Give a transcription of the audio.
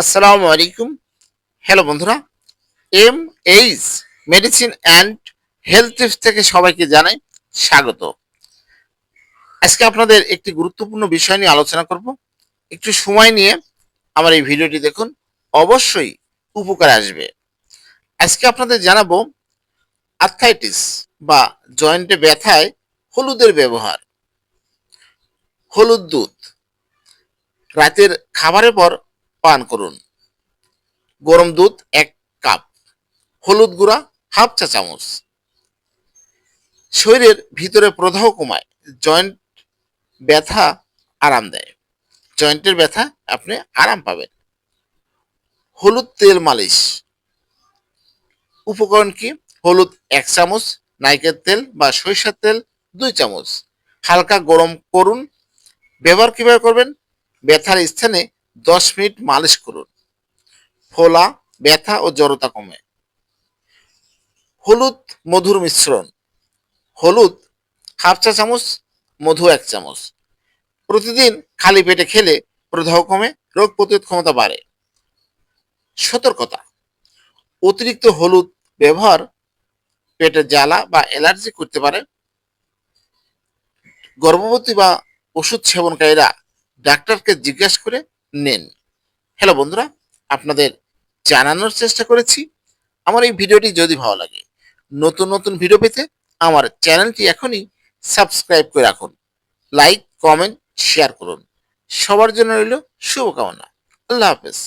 আসসালামু আলাইকুম। হ্যালো বন্ধুরা M H medicine and health tips থেকে সবাইকে জানাই স্বাগত। আজকে আপনাদের একটি গুরুত্বপূর্ণ বিষয় নিয়ে আলোচনা করব। একটু সময় নিয়ে আমার এই ভিডিওটি দেখুন, অবশ্যই উপকার আসবে। আজকে আপনাদের জানাব আর্থাইটিস বা জয়েন্টে ব্যথায় হলুদের ব্যবহার। হলুদ দুধ। রাতের খাবারের পর পান করুন। গরম দুধ এক কাপ, হলুদ গুঁড়া হাফ চা চামচ। শরীরের ভিতরে প্রদাহ কমায়, জয়েন্ট ব্যথা আরাম দেয়। জয়েন্টের ব্যথা আপনি আরাম পাবেন। হলুদ তেল মালিশ। উপকরণ কি? হলুদ এক চামচ নাইকেল তেল বা সরিষার তেল দুই চামচ। হালকা গরম করুন। ব্যবহার কীভাবে করবেন? ব্যথার স্থানে দশ মিনিট মালিশ করুন। ফোলা, ব্যথা ও জড়তা কমে। হলুদ, মধুর মিশ্রণ। হলুদ, হাফ চা চামচ, মধু এক চামচ। প্রতিদিন খালি পেটে খেলে প্রদাহ কমে, রোগ প্রতিরোধ ক্ষমতা বাড়ে। সতর্কতা। অতিরিক্ত হলুদ ব্যবহার পেটের জ্বালা বা অ্যালার্জি করতে পারে। গর্ভবতী বা ওষুধ সেবনকারীরা ডাক্তারকে জিজ্ঞাসা করে নেন। হ্যালো বন্ধুরা, আপনাদের জানানোর চেষ্টা করেছি। আমার এই ভিডিওটি যদি ভালো লাগে, নতুন নতুন ভিডিও পেতে আমার চ্যানেলটি এখনই সাবস্ক্রাইব করে রাখুন। লাইক, কমেন্ট, শেয়ার করুন। সবার জন্য রইল শুভকামনা। আল্লাহ হাফেজ।